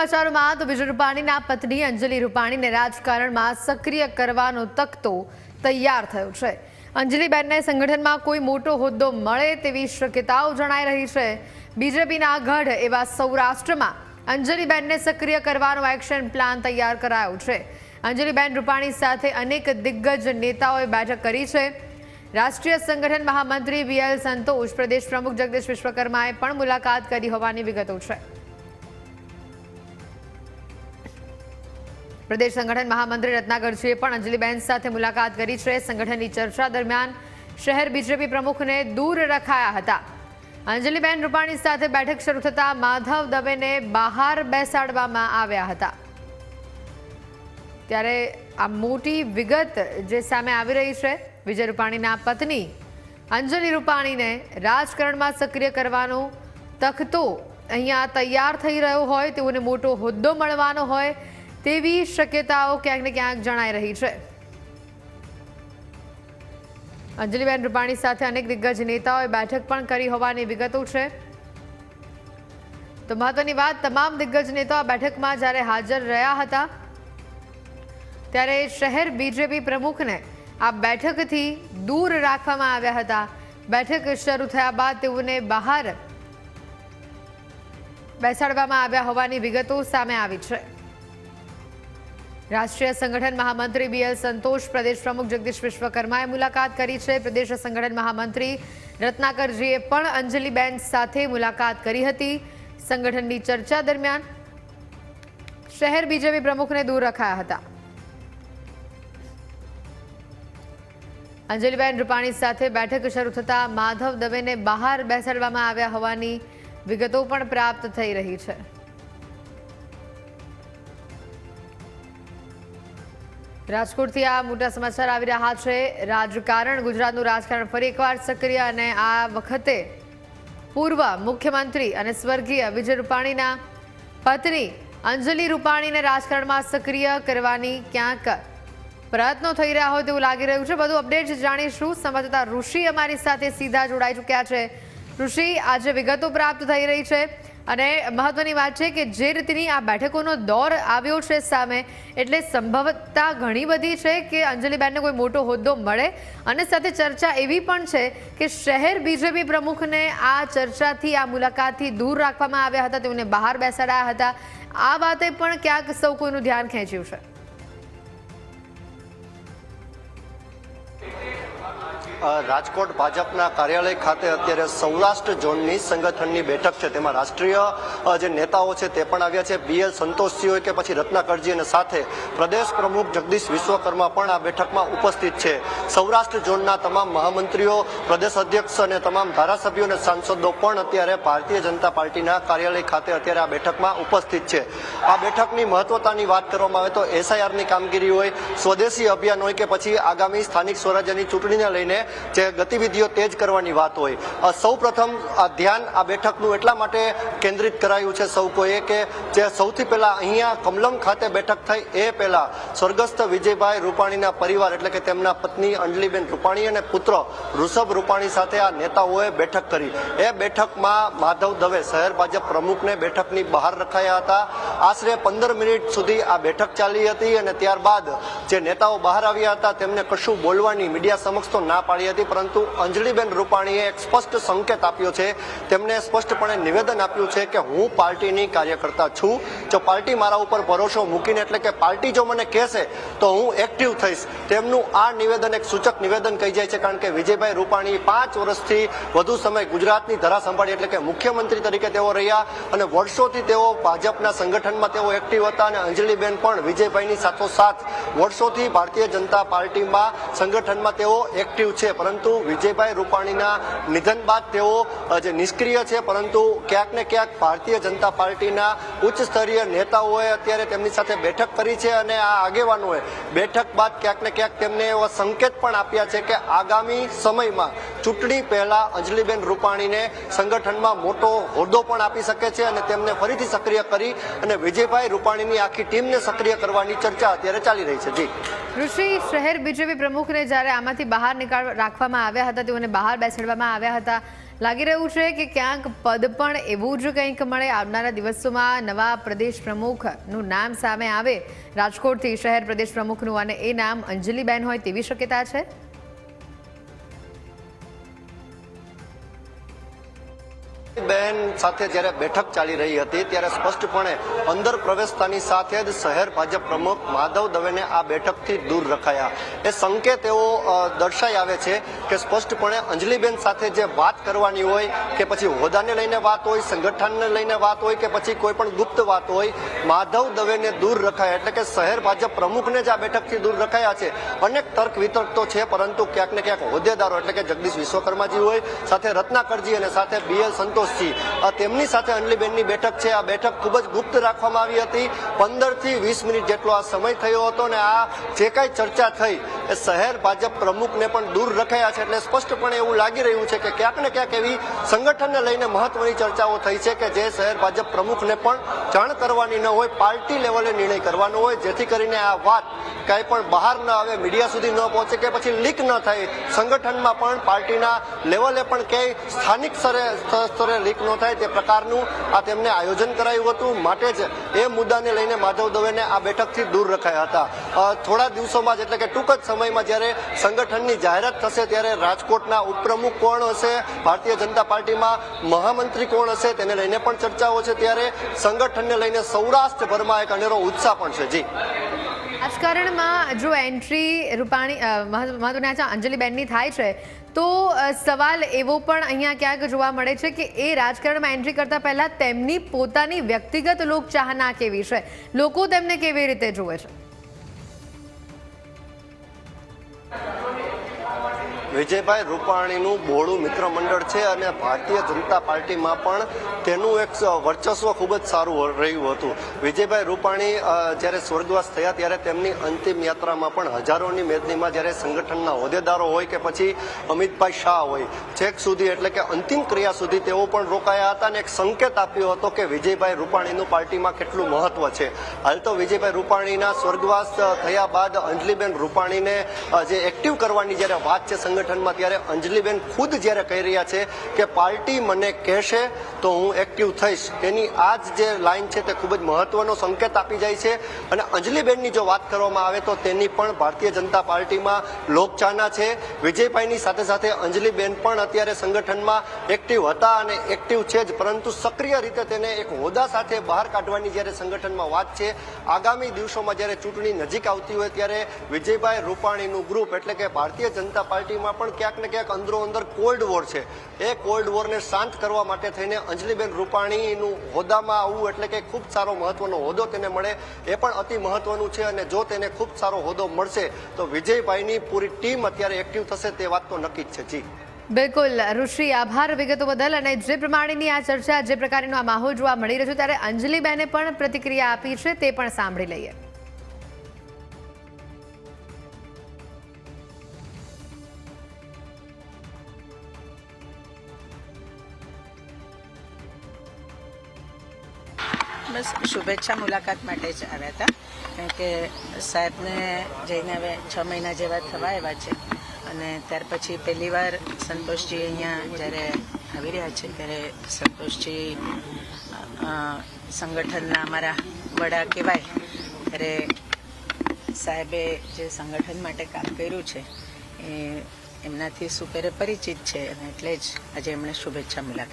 સમાચારોમાં તો વિજય રૂપાણીના પત્ની અંજલિ રૂપાણીને રાજકારણમાં સક્રિય કરવાનો તખતો તૈયાર થયો છે. અંજલિબેનને સંગઠનમાં કોઈ મોટો હોદ્દો મળે તેવી શક્યતાઓ જણાઈ રહી છે. બીજેપીના ગઢ એવા સૌરાષ્ટ્રમાં અંજલિબેનને સક્રિય કરવાનો એક્શન પ્લાન તૈયાર કરાયો છે. અંજલિબેન રૂપાણી સાથે અનેક દિગ્ગજ નેતાઓએ બેઠક કરી છે. રાષ્ટ્રીય સંગઠન મહામંત્રી વીએલ સંતોષ, પ્રદેશ પ્રમુખ જગદીશ વિશ્વકર્માએ પણ મુલાકાત કરી હોવાની વિગતો છે. પ્રદેશ સંગઠન મહામંત્રી રત્નાગરજીએ પણ અંજલિબેન સાથે મુલાકાત કરી છે. સંગઠનની ચર્ચા દરમિયાન શહેર બીજેપી પ્રમુખને દૂર રખાયા હતા. અંજલિબેન રૂપાણી સાથે બેઠક શરૂ થતાં માધવ દવેને બહાર બેસાડવામાં આવ્યા હતા. ત્યારે આ મોટી વિગત જે સામે આવી રહી છે, વિજય રૂપાણીના પત્ની અંજલિ રૂપાણીને રાજકારણમાં સક્રિય કરવાનો તખતો અહીંયા તૈયાર થઈ રહ્યો હોય, તેઓને મોટો હોદ્દો મળવાનો હોય તેવી શક્યતાઓ ક્યાંક ને ક્યાંક જણાઈ રહી છે. અંજલિબેન રૂપાણી સાથે અનેક દિગ્ગજ નેતાઓએ બેઠક પણ કરી હોવાની વિગતો છે. તો મહત્વની વાત, તમામ દિગ્ગજ નેતાઓ બેઠકમાં જ્યારે હાજર રહ્યા હતા, ત્યારે શહેર બીજેપી પ્રમુખને આ બેઠકથી દૂર રાખવામાં આવ્યા હતા. બેઠક શરૂ થયા બાદ તેઓને બહાર બેસાડવામાં આવ્યા હોવાની વિગતો સામે આવી છે. રાષ્ટ્રીય સંગઠન મહામંત્રી બીએલ સંતોષ, પ્રદેશ પ્રમુખ જગદીશ વિશ્વકર્માએ મુલાકાત કરી છે. પ્રદેશ સંગઠન મહામંત્રી રત્નાકરજીએ પણ અંજલિબેન સાથે મુલાકાત કરી હતી. સંગઠનની ચર્ચા દરમિયાન શહેર બીજેપી પ્રમુખને દૂર રખાયા હતા. અંજલિબેન રૂપાણી સાથે બેઠક શરૂ થતા માધવ દવેને બહાર બેસાડવામાં આવ્યા હોવાની વિગતો પણ પ્રાપ્ત થઈ રહી છે. રાજકોટથી આ મોટા સમાચાર આવી રહ્યા છે. રાજકારણ, ગુજરાતનું રાજકારણ ફરી એકવાર સક્રિય અને આ વખતે પૂર્વ મુખ્યમંત્રી અને સ્વર્ગીય વિજય રૂપાણીના પત્ની અંજલિ રૂપાણીને રાજકારણમાં સક્રિય કરવાની ક્યાંક પ્રયત્નો થઈ રહ્યા હોય તેવું લાગી રહ્યું છે. બધું અપડેટ જાણીશું. સંવાદદાતા ઋષિ અમારી સાથે સીધા જોડાઈ ચૂક્યા છે. ઋષિ, આજે વિગતો પ્રાપ્ત થઈ રહી છે. અને મહત્વની વાત છે કે જે રીતની આ બેઠકોનો દોર આવ્યો છે સામે, એટલે સંભવતતા ઘણી બધી છે કે અંજલિબેનને કોઈ મોટો હોદ્દો મળે. અને સાથે ચર્ચા એવી પણ છે કે શહેર બીજેપી પ્રમુખને આ ચર્ચાથી, આ મુલાકાતથી દૂર રાખવામાં આવ્યા હતા, તેઓને બહાર બેસાડાયા હતા. આ વાતે પણ ક્યાંક સૌ કોઈનું ધ્યાન ખેંચ્યું છે. રાજકોટ ભાજપના કાર્યાલય ખાતે અત્યારે સૌરાષ્ટ્ર ઝોનની સંગઠનની બેઠક છે. તેમાં રાષ્ટ્રીય જે નેતાઓ છે તે પણ આવ્યા છે. બીએલ સંતોષજી હોય કે પછી રત્નાકરજી અને સાથે પ્રદેશ પ્રમુખ જગદીશ વિશ્વકર્મા પણ આ બેઠકમાં ઉપસ્થિત છે. સૌરાષ્ટ્ર ઝોનના તમામ મહામંત્રીઓ, પ્રદેશ અધ્યક્ષ અને તમામ ધારાસભ્યો અને સાંસદો પણ અત્યારે ભારતીય જનતા પાર્ટીના કાર્યાલય ખાતે અત્યારે આ બેઠકમાં ઉપસ્થિત છે. આ બેઠકની મહત્વતાની વાત કરવામાં આવે તો એસઆઈઆરની કામગીરી હોય, સ્વદેશી અભિયાન હોય કે પછી આગામી સ્થાનિક સ્વરાજ્યની ચૂંટણીને લઈને જે ગતિવિધિઓ તેજ કરવાની વાત હોય. સૌ પ્રથમ આ ધ્યાન આ બેઠકનું એટલા માટે કેન્દ્રિત કરાયું છે સૌ કોઈએ કે જે સૌથી પહેલા અહીંયા કમલમ ખાતે બેઠક થઈ એ પહેલા સ્વર્ગસ્થ વિજયભાઈ રૂપાણીના પરિવાર એટલે કે તેમના પત્ની અંજલીબેન રૂપાણી અને પુત્ર ઋષભ રૂપાણી સાથે આ નેતાઓએ બેઠક કરી. એ બેઠકમાં માધવ દવે શહેર ભાજપ પ્રમુખને બેઠકની બહાર રખાયા હતા. આશરે પંદર મિનિટ સુધી આ બેઠક ચાલી હતી અને ત્યારબાદ જે નેતાઓ બહાર આવ્યા હતા તેમને કશું બોલવાની મીડિયા સમક્ષ તો ના પાડી હતી, પરંતુ અંજલિબેન રૂપાણીએ એક સ્પષ્ટ સંકેત આપ્યો છે. તેમણે સ્પષ્ટપણે નિવેદન આપ્યું છે કે હું પાર્ટીની કાર્યકર્તા છું. જો પાર્ટી મારા ઉપર ભરોસો મૂકીને, એટલે કે પાર્ટી જો મને કહેશે, તો હું એક્ટિવ થઈશ. તેમનું આ નિવેદન એક સૂચક નિવેદન કહી જાય છે, કારણ કે વિજયભાઈ રૂપાણી પાંચ વર્ષથી વધુ સમય ગુજરાતની ધરા સંભાળી, એટલે કે મુખ્યમંત્રી તરીકે તેઓ રહ્યા અને વર્ષોથી તેઓ ભાજપના સંગઠનમાં તેઓ એક્ટિવ હતા અને અંજલિબેન પણ વિજયભાઈની સાથોસાથ વર્ષોથી ભારતીય જનતા પાર્ટીમાં સંગઠનમાં તેઓ એક્ટિવ છે. પરંતુ વિજયભાઈ રૂપાણીના નિધન બાદ તેઓ જે નિષ્ક્રિય છે, પરંતુ ક્યાંક ને ક્યાંક ભારતીય જનતા પાર્ટીના ઉચ્ચ સ્તરીય નેતાઓએ અત્યારે તેમની સાથે બેઠક કરી છે અને આ આગેવાનોએ બેઠક બાદ ક્યાંક ને ક્યાંક તેમને એવા સંકેત પણ આપ્યા છે કે આગામી સમયમાં ચૂંટણી પહેલા અંજલિબેન રૂપાણીને સંગઠનમાં મોટો હોદ્દો પણ આપી શકે છે અને તેમને ફરીથી સક્રિય કરી અને વિજયભાઈ રૂપાણીની આખી ટીમને સક્રિય કરવાની ચર્ચા અત્યારે ચાલી રહી છે. જી. ઋષિ શહેર બીજેપી પ્રમુખને જ્યારે આમાંથી બહાર નીકાળ રાખવામાં આવ્યા હતા, તેઓને બહાર બેસાડવામાં આવ્યા હતા. લાગી રહ્યું છે કે ક્યાંક પદ પણ એવું જ કંઈક મળે. આવનારા દિવસોમાં નવા પ્રદેશ પ્રમુખનું નામ સામે આવે. રાજકોટથી શહેર પ્રદેશ પ્રમુખનું અને એ નામ અંજલિબેન હોય તેવી શક્યતા છે? બેન સાથે જ્યારે બેઠક ચાલી રહી હતી, ત્યારે સ્પષ્ટપણે અંદર પ્રવેશતાની સાથે જ શહેર ભાજપ પ્રમુખ માધવ દવેને આ બેઠકથી દૂર રખાયા. એ સંકેત એવો દર્શાઈ આવે છે કે સ્પષ્ટપણે અંજલિબેન સાથે જે વાત કરવાની હોય, કે પછી હોદ્દાને લઈને વાત હોય, સંગઠનને લઈને વાત હોય, કે પછી કોઈ પણ ગુપ્ત વાત હોય, માધવ દવેને દૂર રખાયા. એટલે કે શહેર ભાજપ પ્રમુખને જ આ બેઠકથી દૂર રખાયા છે. અનેક તર્ક વિતર્ક તો છે, પરંતુ ક્યાંક ને ક્યાંક હોદ્દેદારો, એટલે કે જગદીશ વિશ્વકર્માજી હોય, સાથે રત્નાકરજી અને સાથે બીએલ સંતોષજી આ તેમની સાથે અનલીબેનની બેઠક છે. આ બેઠક ખૂબ જ ગુપ્ત રાખવામાં આવી હતી. પંદરથી વીસ મિનિટ જેટલો આ સમય થયો હતો ને આ જે કાંઈ ચર્ચા થઈ એ શહેર ભાજપ પ્રમુખને પણ દૂર રખાયા છે એટલે સ્પષ્ટપણે એવું લાગી રહ્યું છે કે ક્યાંક ને ક્યાંક એવી સંગઠનને લઈને મહત્વની ચર્ચાઓ થઈ છે કે જે શહેર ભાજપ પ્રમુખને પણ જાણ કરવાની ન હોય, પાર્ટી લેવલે નિર્ણય કરવાનો હોય, જેથી કરીને આ વાત કાંઈ પણ બહાર ન આવે, મીડિયા સુધી ન પહોંચે કે પછી લીક ન થાય. સંગઠનમાં પણ પાર્ટીના લેવલે પણ ક્યાંય સ્થાનિક સ્તરે સ્તરે લીક ન થાય તે પ્રકારનું આ તેમને આયોજન કરાયું હતું. માટે જ એ મુદ્દાને લઈને માધવ દવેને આ બેઠકથી દૂર રખાયા હતા. થોડા દિવસોમાં જ એટલે કે ટૂંક જ સમયમાં જ્યારે સંગઠનની જાહેરાત થશે ત્યારે રાજકોટના ઉપપ્રમુખ કોણ હશે? ભારતીય જનતા પાર્ટીમાં મહામંત્રી કોણ હશે? તેને લઈને પણ ચર્ચાઓ છે. ત્યારે સંગઠનને લઈને સૌરાષ્ટ્રભરમાં એક અનેરો ઉત્સાહ પણ છે. જી. રાજકારણમાં જો એન્ટ્રી રૂપાણી મહત્વની છે, અંજલિબેનની થાય છે, તો સવાલ એવો પણ અહીંયા ક્યાંક જોવા મળે છે કે એ રાજકારણમાં એન્ટ્રી કરતા પહેલા તેમની પોતાની વ્યક્તિગત લોકચાહના કેવી છે? લોકો તેમને કેવી રીતે જુએ છે? વિજયભાઈ રૂપાણીનું બોળું મિત્ર મંડળ છે અને ભારતીય જનતા પાર્ટીમાં પણ તેનું એક વર્ચસ્વ ખૂબ જ સારું રહ્યું હતું. વિજયભાઈ રૂપાણી જ્યારે સ્વર્ગવાસ થયા ત્યારે તેમની અંતિમ યાત્રામાં પણ હજારોની મેદનીમાં જ્યારે સંગઠનના હોદ્દેદારો હોય કે પછી અમિતભાઈ શાહ હોય, છેક સુધી એટલે કે અંતિમ ક્રિયા સુધી તેઓ પણ રોકાયા હતા અને એક સંકેત આપ્યો હતો કે વિજયભાઈ રૂપાણીનું પાર્ટીમાં કેટલું મહત્વ છે. હાલ તો વિજયભાઈ રૂપાણીના સ્વર્ગવાસ થયા બાદ અંજલિબેન રૂપાણીને જે એક્ટિવ કરવાની જ્યારે વાત છે સંગઠનમાં ત્યારે અંજલિબેન ખુદ જ્યારે કહી રહ્યા છે કે પાર્ટી મને કહેશે તો હું એક્ટિવ થઈશ. એની આ જ જે લાઈન છે તે ખૂબ જ મહત્વનો સંકેત આપી જાય છે. અને અંજલિબેનની જો વાત કરવામાં આવે તો તેની પણ ભારતીય જનતા પાર્ટીમાં લોકચાહના છે. વિજયભાઈની સાથે સાથે અંજલિબેન પણ અત્યારે સંગઠનમાં એક્ટિવ હતા અને એક્ટિવ છે જ, પરંતુ સક્રિય રીતે તેને એક હોદ્દા સાથે બહાર કાઢવાની જ્યારે સંગઠનમાં વાત છે, આગામી દિવસોમાં જ્યારે ચૂંટણી નજીક આવતી હોય ત્યારે વિજયભાઈ રૂપાણીનું ગ્રુપ એટલે કે ભારતીય જનતા પાર્ટીમાં પણ ક્યાંક ને ક્યાંક અંદરો અંદર કોલ્ડ વોર છે. એ કોલ્ડ વોરને શાંત કરવા માટે થઈને અંજલિબેન રૂપાણીનું હોદ્દામાં આવવું એટલે કે ખૂબ સારો મહત્વનો હોદ્દો તેને મળે. એ પણ અતિ મહત્વનું છે અને જો તેને ખૂબ સારો હોદ્દો મળશે, તો વિજયભાઈની પૂરી ટીમ અત્યારે એક્ટિવ થશે તે વાત તો નક્કી જ છે. જી. બિલકુલ. ઋષિ, આભાર વિગતો બદલ અને જે પ્રમાણેની આ ચર્ચા, જે પ્રકારનો આ માહોલ જોવા મળી રહ્યો છે, ત્યારે અંજલિબેને પણ પ્રતિક્રિયા આપી છે, તે પણ સાંભળી લઈએ. બસ શુભેચ્છા મુલાકાત માટે જ આવ્યા હતા. કારણ કે સાહેબને જઈને હવે છ મહિના જેવા થવા આવ્યા છે. અને ત્યાર પછી પહેલી વાર સંતોષજી અહીંયા જ્યારે આવી રહ્યા છે, ત્યારે સંતોષજી સંગઠનના અમારા વડા કહેવાય, ત્યારે સાહેબે જે સંગઠન માટે કામ કર્યું છે, એ એમનાથી સુપેરે પરિચિત છે. અને એટલે જ આજે એમણે શુભેચ્છા મુલાકાત